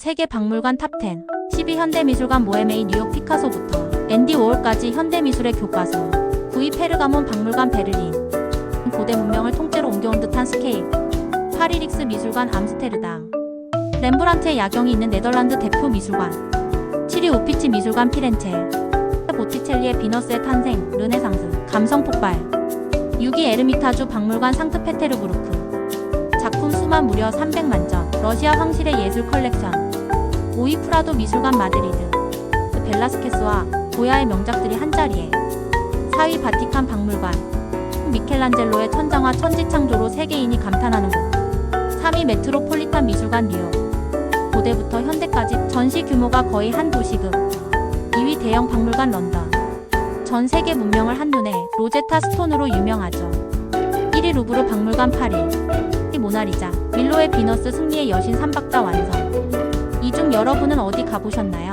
세계 박물관 탑10 12 현대미술관 모에메이 뉴욕 피카소부터 앤디 워홀까지 현대미술의 교과서 9위 페르가몬 박물관 베를린 고대 문명을 통째로 옮겨온 듯한 스케일. 파리 릭스 미술관 암스테르담. 렘브란트의 야경이 있는 네덜란드 대표 미술관. 7위 우피치 미술관 피렌체. 보티첼리의 비너스의 탄생 르네상스 감성 폭발. 6위 에르미타주 박물관 상트페테르부르크. 작품 수만 무려 300만 점 러시아 황실의 예술 컬렉션 5위 프라도 미술관 마드리드 벨라스케스와 고야의 명작들이 한자리에 4위 바티칸 박물관 미켈란젤로의 천장화 천지창조로 세계인이 감탄하는 곳 3위 메트로폴리탄 미술관 뉴욕. 고대부터 현대까지 전시 규모가 거의 한 도시급. 2위 대형 박물관 런던. 전 세계 문명을 한눈에 로제타 스톤으로 유명하죠. 1위 루브르 박물관 파리 2위 모나리자 밀로의 비너스 승리의 여신 삼박자 완성 이 중 여러분은 어디 가보셨나요?